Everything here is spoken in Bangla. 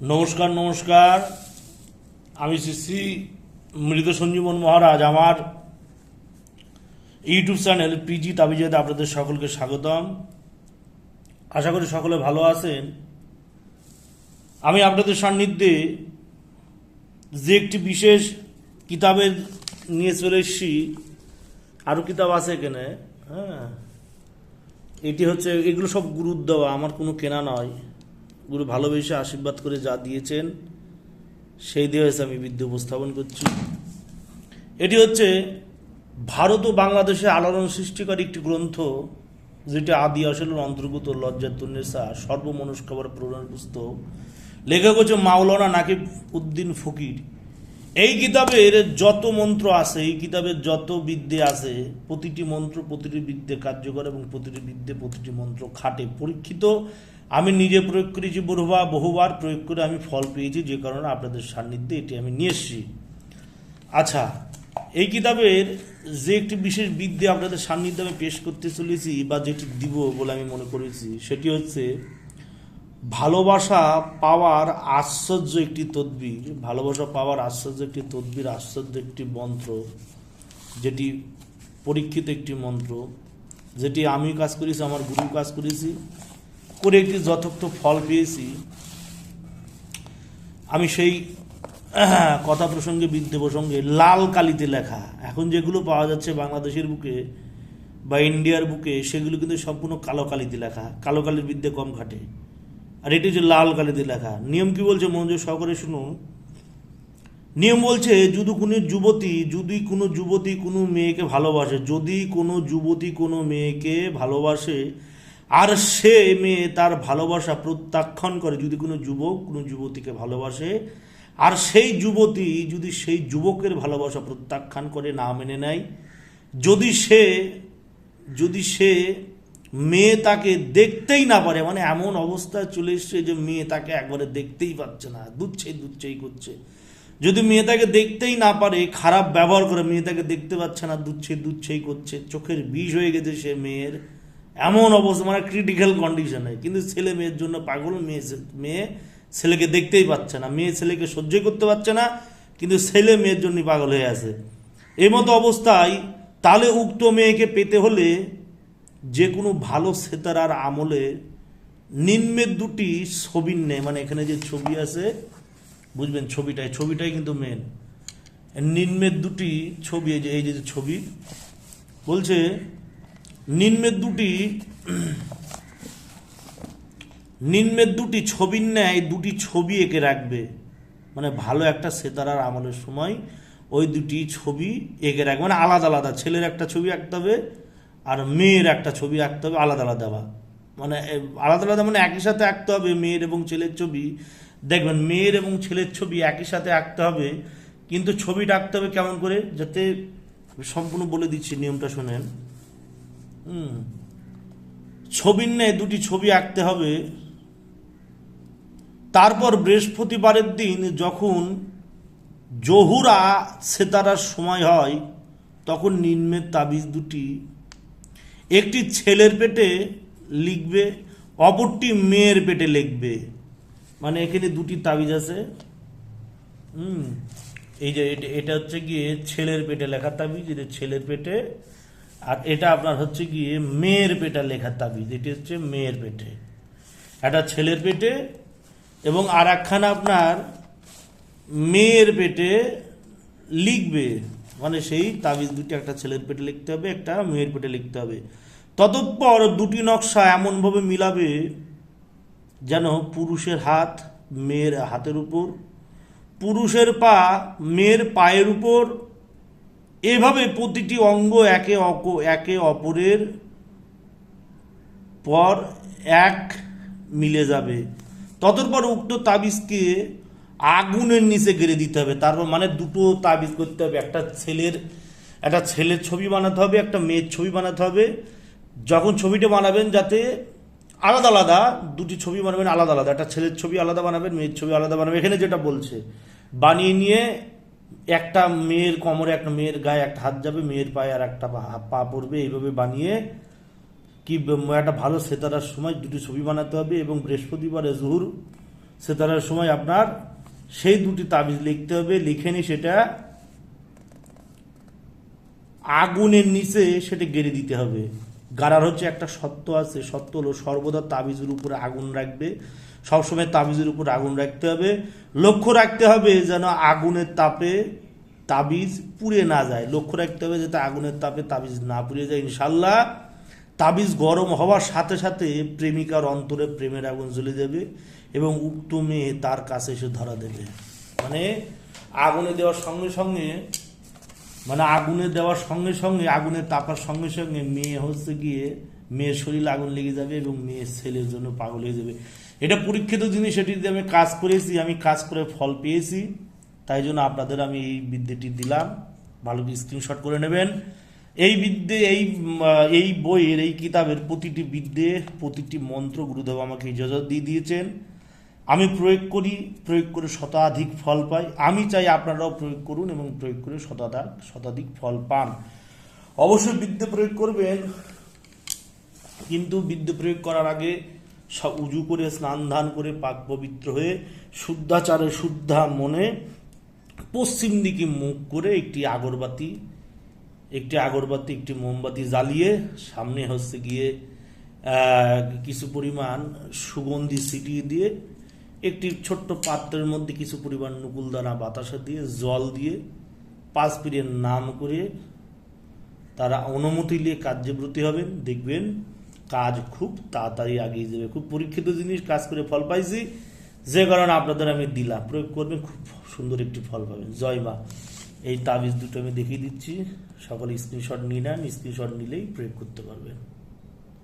নমস্কার নমস্কার। আমি শ্রী শ্রী মৃত সঞ্জীবন মহারাজ। আমার ইউটিউব চ্যানেল পিজি তাবিজাতে আপনাদের সকলকে স্বাগতম। আশা করি সকলে ভালো আছেন। আমি আপনাদের সান্নিধ্যে যে একটি বিশেষ কিতাবের নিয়ে চলে এসেছি। আরও কিতাব আছে এখানে হ্যাঁ। এটি হচ্ছে, এগুলো সব গুরুর দেওয়া, আমার কোনো কেনা নয়। গুরু ভালোবেসে আশীর্বাদ করে যা দিয়েছেন, সেই দিয়ে হয়েছে আমি বিদ্যে উপস্থাপন করছি। এটি হচ্ছে ভারত ও বাংলাদেশে আলোড়ন সৃষ্টিকারী একটি গ্রন্থ, যেটা আদি আসলের অন্তর্গত লজ্জাতুন্নেসা সর্বমনস্কাবার প্রণয়ন পুস্তক। লেখক হচ্ছে মাওলানা নাকিব উদ্দিন ফকির। এই কিতাবের যত মন্ত্র আছে, এই কিতাবের যত বিদ্যে আছে, প্রতিটি মন্ত্র প্রতিটি বিদ্যে কার্যকর এবং প্রতিটি বিদ্যে প্রতিটি মন্ত্র খাটে পরীক্ষিত। আমি নিজে প্রয়োগ করেছি বহুবার বহুবার প্রয়োগ করে আমি ফল পেয়েছি, যে কারণে আপনাদের সান্নিধ্যে এটি আমি নিয়ে এসেছি। আচ্ছা এই কিতাবের যে একটি বিশেষ বিদ্যে আপনাদের সান্নিধ্যে আমি পেশ করতে চলেছি বা যেটি দিব বলে আমি মনে করেছি, সেটি হচ্ছে ভালোবাসা পাওয়ার আশ্চর্য একটি তদ্বির। ভালোবাসা পাওয়ার আশ্চর্য একটি তদ্বির, আশ্চর্য একটি মন্ত্র, যেটি পরীক্ষিত একটি মন্ত্র, যেটি আমি কাজ করেছি, আমার গুরু কাজ করেছি। করে একটি যথার্থ ফল পেয়েছি, আমি সেই কথা প্রসঙ্গে, বিদ্যে প্রসঙ্গে লাল কালিতে লেখা। এখন যেগুলো পাওয়া যাচ্ছে বাংলাদেশের বুকে বা ইন্ডিয়ার বুকে, সেগুলো কিন্তু সম্পূর্ণ কালো কালিতে লেখা। কালো কালির বিদ্যে কম ঘাটে। আর এটি হচ্ছে লাল কালিতে লেখা। নিয়ম কি বলছে মনোযোগ সহকারে শুনুন নিয়ম বলছে, যদি কোনো যুবতী, যদি কোনো যুবতী কোনো মেয়েকে ভালোবাসে, যদি কোনো যুবতী কোনো মেয়েকে ভালোবাসে আর সে মেয়ে তার ভালোবাসা প্রত্যাখ্যান করে, যদি কোনো যুবক কোনো যুবতীকে ভালোবাসে, আর সেই যুবতী যদি সেই যুবকের ভালোবাসা প্রত্যাখ্যান করে, না মেনে নেয়, যদি সে যদি সে মেয়ে তাকে দেখতেই না পারে মানে এমন অবস্থায় চলে এসছে যে মেয়ে তাকে একবারে দেখতেই পাচ্ছে না, দুচ্ছেই দুচ্ছেই করছে। যদি মেয়ে তাকে দেখতেই না পারে, খারাপ ব্যবহার করে মেয়ে তাকে দেখতে পাচ্ছে না দুচ্ছে দুচ্ছেই করছে, চোখের বিষ হয়ে গেছে সে মেয়ের। এমন অবস্থা মানে ক্রিটিক্যাল কন্ডিশনে কিন্তু ছেলে মেয়ের জন্য পাগল মেয়ে মেয়ে ছেলেকে দেখতেই পাচ্ছে না। মেয়ে ছেলেকে সহ্যই করতে পারছে না, কিন্তু ছেলে মেয়ের জন্য পাগল হয়ে আছে। এই মতো অবস্থায় তাহলে উক্ত মেয়েকে পেতে হলে যে কোনো ভালো সেতারার আমলে নিম্নের দুটি ছবির নেই মানে এখানে যে ছবি আছে, বুঝবেন ছবিটাই ছবিটাই কিন্তু মেন নিম্নের দুটি ছবি, এই যে এই যে ছবি, বলছে নিম্নের দুটি নিম্নের দুটি ছবির ন্যায় দুটি ছবি এঁকে রাখবে। মানে ভালো একটা সেতারার আমলের সময় ওই দুটি ছবি এঁকে রাখবে। মানে আলাদা আলাদা, ছেলের একটা ছবি আঁকতে হবে আর মেয়ের একটা ছবি আঁকতে হবে আলাদা আলাদা বা। মানে আলাদা আলাদা মানে একই সাথে আঁকতে হবে মেয়ের এবং ছেলের ছবি। দেখবেন মেয়ের এবং ছেলের ছবি একই সাথে আঁকতে হবে, কিন্তু ছবিটা আঁকতে হবে কেমন করে? যাতে, সম্পূর্ণ বলে দিচ্ছি নিয়মটা শোনেন। ছবির ন্যায় দুটি ছবি আঁকতে হবে। তারপর বৃহস্পতিবারের দিন যখন জহুরা সেতারার সময় হয়, তখন নিম্নের তাবিজ দুটি একটি ছেলের পেটে লিখবে, অপরটি মেয়ের পেটে লিখবে। মানে এখানে দুটি তাবিজ আছে। হুম। এই যে এটা হচ্ছে গিয়ে ছেলের পেটে লেখা তাবিজ এটা ছেলের পেটে আর এটা আপনার হচ্ছে গিয়ে মেয়ের পেটে লেখা তাবিজ। এটি হচ্ছে মেয়ের পেটে। একটা ছেলের পেটে এবং আর আপনার মেয়ের পেটে লিখবে। মানে সেই তাবিজ দুটি একটা ছেলের পেটে লিখতে হবে, একটা মেয়ের পেটে লিখতে হবে। ততপর দুটি নকশা এমনভাবে মিলাবে যেন পুরুষের হাত মেয়ের হাতের উপর, পুরুষের পা মেয়ের পায়ের উপর এভাবে প্রতিটি অঙ্গ একে অক, একে অপরের পর এক মিলে যাবে। ততপর উক্ত তাবিজকে আগুনের নিচে গেড়ে দিতে হবে। তারপর মানে দুটো তাবিজ করতে হবে। একটা ছেলের একটা ছেলের ছবি বানাতে হবে, একটা মেয়ের ছবি বানাতে হবে। যখন ছবিটা বানাবেন যাতে আলাদা আলাদা, দুটি ছবি বানাবেন আলাদা আলাদা। একটা ছেলের ছবি আলাদা বানাবেন, মেয়ের ছবি আলাদা বানাবেন। এখানে যেটা বলছে, বানিয়ে নিয়ে একটা মেয়ের কোমরে একটা মেয়ের গায়ে একটা হাত যাবে, মেয়ের পায়ে আর একটা পা- পড়বে। এইভাবে বানিয়ে কি একটা ভালো সেতারার সময় দুটি ছবি বানাতে হবে এবং বৃহস্পতিবারে জহুর সেতারার সময় আপনার সেই দুটি তাবিজ লিখতে হবে। লিখে নি সেটা আগুনের নিচে সেটা গেড়ে দিতে হবে। গাড়ার হচ্ছে একটা সত্য আছে, সত্য হলো সর্বদা তাবিজের উপরে আগুন রাখবে। সবসময় তাবিজের উপর আগুন রাখতে হবে। লক্ষ্য রাখতে হবে যেন আগুনের তাপে তাবিজ পুড়ে না যায়। লক্ষ্য রাখতে হবে যাতে আগুনের তাপে তাবিজ না পুড়ে যায় ইনশাল্লাহ তাবিজ গরম হওয়ার সাথে সাথে প্রেমিকার অন্তরে প্রেমের আগুন জ্বলে যাবে এবং উক্ত মেয়ে তার কাছে এসে ধরা দেবে। মানে আগুনে দেওয়ার সঙ্গে সঙ্গে মানে আগুনে দেওয়ার সঙ্গে সঙ্গে, আগুনে তাপার সঙ্গে সঙ্গে মেয়ে হচ্ছে গিয়ে, মেয়ের শরীরে আগুন লেগে যাবে এবং মেয়ের ছেলের জন্য পাগল হয়ে যাবে। এটা পরীক্ষিত জিনিস এটি দিয়ে আমি কাজ করেছি, আমি কাজ করে ফল পেয়েছি, তাই জন্য আপনাদের আমি এই বিদ্যেটি দিলাম। ভালো স্ক্রিনশট করে নেবেন। এই বিদ্যে, এই এই বইয়ের, এই কিতাবের প্রতিটি বিদ্যে, প্রতিটি মন্ত্র গুরুদেব আমাকে ইজাজত দিয়ে দিয়েছেন। আমি প্রয়োগ করি, প্রয়োগ করে শতাধিক ফল পাই। আমি চাই আপনারাও প্রয়োগ করুন এবং প্রয়োগ করে শতাধিক শতাধিক ফল পান। অবশ্যই বিদ্যে প্রয়োগ করবেন, কিন্তু বিদ্যে প্রয়োগ করার আগে উজু করে, স্নান ধান করে, পাক পবিত্র হয়ে শুদ্ধাচারে, শুদ্ধা মনে পশ্চিম দিকে মুখ করে একটি আগরবাতি একটি আগরবাতি, একটি মোমবাতি জ্বালিয়ে সামনে হচ্ছে গিয়ে কিছু পরিমাণ সুগন্ধি ছিটিয়ে দিয়ে একটি ছোট্ট পাত্রের মধ্যে কিছু পরিমাণ নুকুলদানা, বাতাসা দিয়ে, জল দিয়ে পাঁচ পীরের নাম করে তারা অনুমতি নিয়ে কার্যব্রতী হবেন। দেখবেন কাজ খুব তাড়াতাড়ি আগিয়ে যাবে। খুব পরীক্ষিত জিনিস, কাজ করে ফল পাইছি। যে কারণে আপনাদের আমি দিলাম। প্রয়োগ করবেন, খুব সুন্দর একটি ফল পাবেন। জয় মা। এই তাবিজ দুটো আমি দেখিয়ে দিচ্ছি। সকলে স্ক্রিনশট নিয়ে নেন। স্ক্রিনশট নিলেই প্রয়োগ করতে পারবেন।